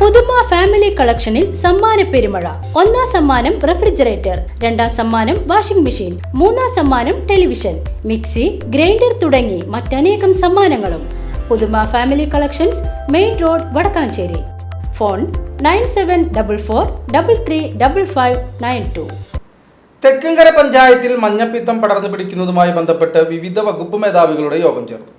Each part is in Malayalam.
പുതുമ ഫാമിലി കളക്ഷനിൽ സമ്മാന പെരുമഴ. ഒന്നാം സമ്മാനം റെഫ്രിജറേറ്റർ രണ്ടാം സമ്മാനം വാഷിംഗ് മെഷീൻ മൂന്നാം സമ്മാനം ടെലിവിഷൻ മിക്സി ഗ്രൈൻഡർ തുടങ്ങി മറ്റനേകം സമ്മാനങ്ങളും. Puthuma family collections main road Vadakkancherry. Phone nine seven double four double three double five nine two. Thekkumkara പഞ്ചായത്തിൽ മഞ്ഞപ്പിത്തം പടർന്നു പിടിക്കുന്നതുമായി ബന്ധപ്പെട്ട് വിവിധ വകുപ്പ് മേധാവികളുടെ യോഗം ചേർന്നു.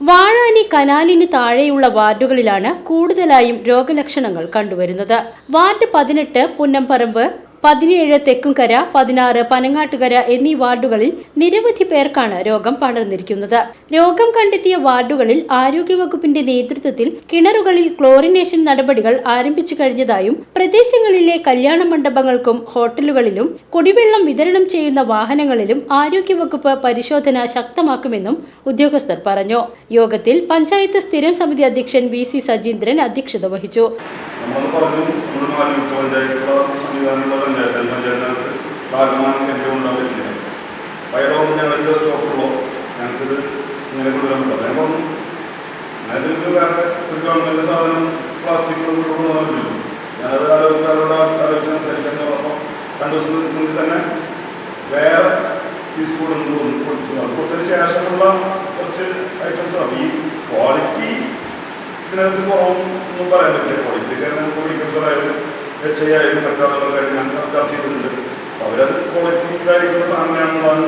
വാഴാനി കനാലിന് താഴെയുള്ള വാർഡുകളിലാണ് കൂടുതലായും രോഗലക്ഷണങ്ങൾ കണ്ടുവരുന്നത്. വാർഡ് പതിനെട്ട് പുന്നംപറമ്പ് പതിനേഴ് തെക്കുംകര പതിനാറ് പനങ്ങാട്ടുകര എന്നീ വാർഡുകളിൽ നിരവധി പേർക്കാണ് രോഗം പടർന്നിരിക്കുന്നത്. രോഗം കണ്ടെത്തിയ വാർഡുകളിൽ ആരോഗ്യവകുപ്പിന്റെ നേതൃത്വത്തിൽ കിണറുകളിൽ ക്ലോറിനേഷൻ നടപടികൾ ആരംഭിച്ചു കഴിഞ്ഞതായും പ്രദേശങ്ങളിലെ കല്യാണ മണ്ഡപങ്ങൾക്കും ഹോട്ടലുകളിലും കുടിവെള്ളം വിതരണം ചെയ്യുന്ന വാഹനങ്ങളിലും ആരോഗ്യവകുപ്പ് പരിശോധന ശക്തമാക്കുമെന്നും ഉദ്യോഗസ്ഥർ പറഞ്ഞു. യോഗത്തിൽ പഞ്ചായത്ത് സ്ഥിരം സമിതി അധ്യക്ഷൻ വി സി സജീന്ദ്രൻ അധ്യക്ഷത വഹിച്ചു. പയറോളം ഞങ്ങൾക്ക് സ്റ്റോപ്പുള്ളൂ ഞങ്ങൾക്കിത് ഇങ്ങനെ കൊണ്ടുവരാൻ പറ്റും. അപ്പം അതായത് വേറെ ഒരു ഗവൺമെന്റ് സാധനം പ്ലാസ്റ്റിക് പറ്റില്ല ഞാനത് ആലോചിക്കാറുള്ള ആലോചിച്ച് സംസാരിക്കാൻ അപ്പം രണ്ട് ദിവസം മുന്നിൽ തന്നെ വേറെ പീസ് കൊടുത്തു കൊടുത്തു. അത് കൊടുത്തതിന് ശേഷമുള്ള കുറച്ച് ഐറ്റംസ് ആണ്. ഈ ക്വാളിറ്റി ഇതിനകത്ത് കുറവൊന്നും പറയാൻ പറ്റില്ല. ക്വാളിറ്റി കാരണം മെഡിക്കൽസായാലും എച്ച് ഐ ആയാലും മറ്റാളുകളൊക്കെ ഞാൻ ചർച്ച ചെയ്തിട്ടുണ്ട്. അവരത് ക്വാളിറ്റി ഇതായിട്ടുള്ള സാധനമാണെന്നുള്ളതാണ്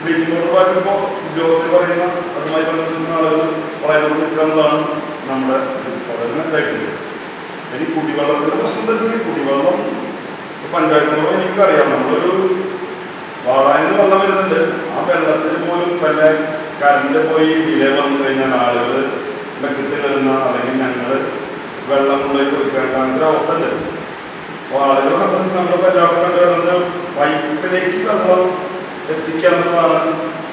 ബ്ലീച്ചിങ് പൗഡർ പറയുമ്പോൾ ഉദ്യോഗസ്ഥർ പറയുന്ന അതുമായി ബന്ധപ്പെടുന്ന ആളുകൾ പറയുന്നത് നിൽക്കുന്നതാണ് നമ്മുടെ വളരെ ഇതായിട്ടില്ല ഇനി കുടിവെള്ളത്തിന്റെ പ്രശ്നം തന്നെ കുടിവെള്ളം പഞ്ചായത്തിനോട് എനിക്കറിയാം നമ്മളൊരു വാളായെന്ന് വെള്ളം വരുന്നുണ്ട് ആ വെള്ളത്തിൽ പോലും വല്ല കറണ്ട് പോയി ഡിലേ വന്നു കഴിഞ്ഞാൽ ആളുകൾ ബക്കറ്റ് കയറുന്ന അല്ലെങ്കിൽ ഞങ്ങൾ വെള്ളം കൊണ്ടുപോയി കൊടുക്കേണ്ട അങ്ങനെ അവസ്ഥ ഉണ്ട് അപ്പോൾ ആളുകളെ സംബന്ധിച്ച് നമ്മളിപ്പോൾ എല്ലാവർക്കും കണ്ടുവരുന്നത് പൈപ്പിലേക്ക് വെള്ളം എത്തിക്കുക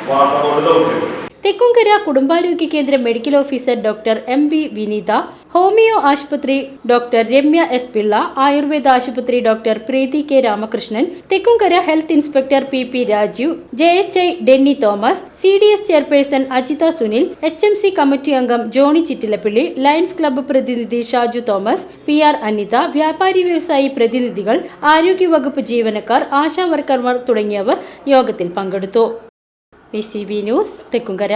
വാർത്ത കൊണ്ട് ദൗത്യം. തെക്കുംകര കുടുംബാരോഗ്യ കേന്ദ്രം medical officer doctor M V Vineetha homeo ആശുപത്രി ഡോക്ടർ രമ്യ എസ് പിള്ള ആയുർവേദ ആശുപത്രി doctor Preethi K Ramakrishnan Thekkumkara health inspector P P Raju J H I Denny Thomas C D S chairperson Ajitha Sunil H M C committee അംഗം ജോണി ചിറ്റിലപ്പിള്ളി ലയൺസ് ക്ലബ്ബ് പ്രതിനിധി Shaju Thomas P R Anitha വ്യാപാരി വ്യവസായി പ്രതിനിധികൾ ആരോഗ്യവകുപ്പ് ജീവനക്കാർ ആശാ വർക്കർമാർ തുടങ്ങിയവർ യോഗത്തിൽ പങ്കെടുത്തു. P C B news Thekkumkara